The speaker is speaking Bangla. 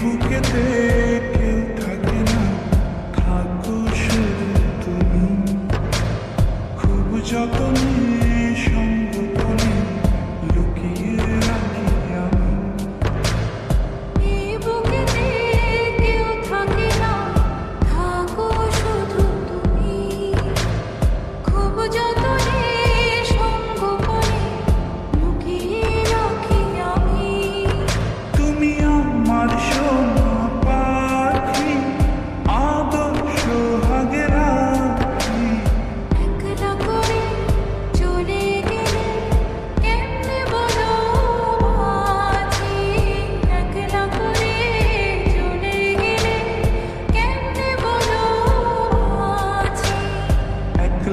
বুকেতে